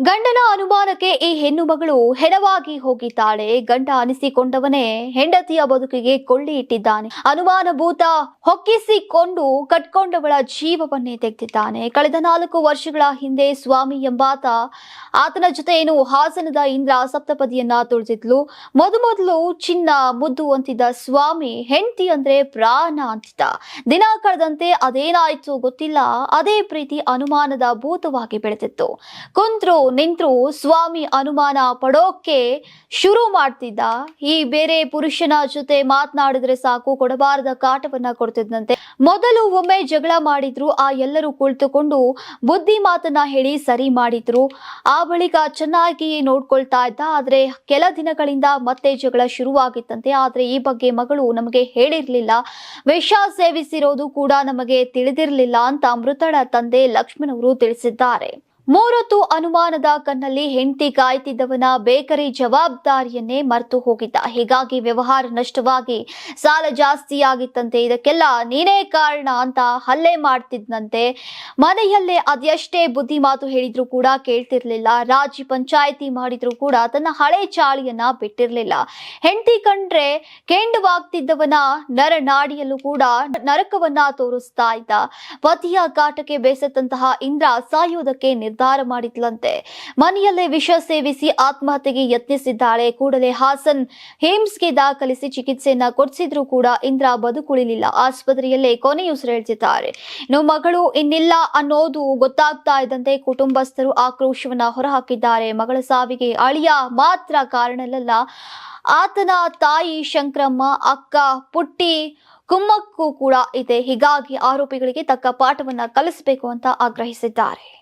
ಗಂಡನ ಅನುಮಾನಕ್ಕೆ ಈ ಹೆಣ್ಣು ಮಗಳು ಹೆಣವಾಗಿ ಹೋಗಿದ್ದಾಳೆ. ಗಂಡ ಅನಿಸಿಕೊಂಡವನೇ ಹೆಂಡತಿಯ ಬದುಕಿಗೆ ಕೊಳ್ಳಿ ಇಟ್ಟಿದ್ದಾನೆ. ಅನುಮಾನಭೂತ ಹೊಕ್ಕಿಸಿಕೊಂಡು ಕಟ್ಕೊಂಡವಳ ಜೀವವನ್ನೇ ತೆಗೆದಿದ್ದಾನೆ. ಕಳೆದ ನಾಲ್ಕು ವರ್ಷಗಳ ಹಿಂದೆ ಸ್ವಾಮಿ ಎಂಬಾತ ಆತನ ಜೊತೆ ಏನು ಹಾಸನದ ಇಂದ್ರ ಸಪ್ತಪದಿಯನ್ನ ತುಳಿದಿದ್ಲು. ಮೊದಮೊದಲು ಚಿನ್ನ ಮುದ್ದು ಅಂತಿದ್ದ ಸ್ವಾಮಿ ಹೆಂಡತಿ ಅಂದ್ರೆ ಪ್ರಾಣ ಅಂತಿದ್ದ. ದಿನ ಕಳೆದಂತೆ ಅದೇನಾಯ್ತು ಗೊತ್ತಿಲ್ಲ. ಅದೇ ಪ್ರೀತಿ ಅನುಮಾನದ ಭೂತವಾಗಿ ಬೆಳೆದಿತ್ತು. ಕುಂತ್ರು ನಿಂತ್ರು ಸ್ವಾಮಿ ಅನುಮಾನ ಪಡೋಕೆ ಶುರು ಮಾಡ್ತಿದ್ದ. ಈ ಬೇರೆ ಪುರುಷನ ಜೊತೆ ಮಾತನಾಡಿದ್ರೆ ಸಾಕು, ಕೊಡಬಾರದ ಕಾಟವನ್ನ ಕೊಡ್ತಿದ್ದಂತೆ ಮೊದಲು ಒಮ್ಮೆ ಜಗಳ ಮಾಡಿದ್ರು, ಆ ಎಲ್ಲರೂ ಕುಳಿತುಕೊಂಡು ಬುದ್ಧಿ ಮಾತನ್ನ ಹೇಳಿ ಸರಿ ಮಾಡಿದ್ರು. ಆ ಬಳಿಕ ಚೆನ್ನಾಗಿ ನೋಡ್ಕೊಳ್ತಾ ಇದ್ದ, ಆದ್ರೆ ಕೆಲ ದಿನಗಳಿಂದ ಮತ್ತೆ ಜಗಳ ಶುರುವಾಗಿತ್ತಂತೆ. ಆದ್ರೆ ಈ ಬಗ್ಗೆ ಮಗಳು ನಮಗೆ ಹೇಳಿರ್ಲಿಲ್ಲ. ವಿಷ ಸೇವಿಸಿರೋದು ಕೂಡ ನಮಗೆ ತಿಳಿದಿರಲಿಲ್ಲ ಅಂತ ಮೃತಳ ತಂದೆ ಲಕ್ಷ್ಮಣ್ ಅವರು ತಿಳಿಸಿದ್ದಾರೆ. ಮೂರೊತ್ತು ಅನುಮಾನದ ಕಣ್ಣಲ್ಲಿ ಹೆಂಡತಿ ಕಾಯ್ತಿದ್ದವನ ಬೇಕರಿ ಜವಾಬ್ದಾರಿಯನ್ನೇ ಮರೆತು ಹೋಗಿದ್ದ. ಹೀಗಾಗಿ ವ್ಯವಹಾರ ನಷ್ಟವಾಗಿ ಸಾಲ ಜಾಸ್ತಿ ಆಗಿತ್ತಂತೆ ಇದಕ್ಕೆಲ್ಲ ನೀನೇ ಕಾರಣ ಅಂತ ಹಲ್ಲೆ ಮಾಡ್ತಿದ್ದಂತೆ ಮನೆಯಲ್ಲೇ ಅದೆಷ್ಟೇ ಬುದ್ಧಿ ಮಾತು ಹೇಳಿದ್ರು ಕೂಡ ಕೇಳ್ತಿರ್ಲಿಲ್ಲ. ರಾಜಿ ಪಂಚಾಯಿತಿ ಮಾಡಿದ್ರು ಕೂಡ ತನ್ನ ಹಳೆ ಚಾಳಿಯನ್ನ ಬಿಟ್ಟಿರ್ಲಿಲ್ಲ. ಹೆಂಡತಿ ಕಂಡ್ರೆ ಕೆಂಡವಾಗ್ತಿದ್ದವನ ನರನಾಡಿಯಲ್ಲೂ ಕೂಡ ನರಕವನ್ನ ತೋರಿಸ್ತಾ ಇದ್ದ. ಪತಿಯ ಕಾಟಕ್ಕೆ ಬೇಸತ್ತಂತಹ ಇಂದ್ರ ಸಾಯೋದಕ್ಕೆ ನಿರ್ಧಾರ ಮಾಡಿದ್ಲಂತೆ. ಮನೆಯಲ್ಲೇ ವಿಷ ಸೇವಿಸಿ ಆತ್ಮಹತ್ಯೆಗೆ ಯತ್ನಿಸಿದ್ದಾಳೆ ಕೂಡಲೇ ಹಾಸನ್. ಹೇಮ್ಸ್ಗೆ ದಾಖಲಿಸಿ ಚಿಕಿತ್ಸೆಯನ್ನ ಕೊಡಿಸಿದ್ರು ಕೂಡ ಇಂದ್ರ ಬದುಕುಳಿಲಿಲ್ಲ. ಆಸ್ಪತ್ರೆಯಲ್ಲೇ ಕೊನೆಯುಸಿರೆಳೆದಿದ್ದಾರೆ ಇನ್ನು ಮಗಳು ಇನ್ನಿಲ್ಲ ಅನ್ನೋದು ಗೊತ್ತಾಗ್ತಾ ಇದ್ದಂತೆ ಕುಟುಂಬಸ್ಥರು ಆಕ್ರೋಶವನ್ನ ಹೊರಹಾಕಿದ್ದಾರೆ. ಮಗಳ ಸಾವಿಗೆ ಅಳಿಯ ಮಾತ್ರ ಕಾರಣಲ್ಲ ಆತನ ತಾಯಿ ಶಂಕ್ರಮ್ಮ, ಅಕ್ಕ, ಪುಟ್ಟಿ, ಕುಮ್ಮಕ್ಕೂ ಕೂಡ ಇದೆ. ಹೀಗಾಗಿ ಆರೋಪಿಗಳಿಗೆ ತಕ್ಕ ಪಾಠವನ್ನ ಕಲಿಸಬೇಕು ಅಂತ ಆಗ್ರಹಿಸಿದ್ದಾರೆ.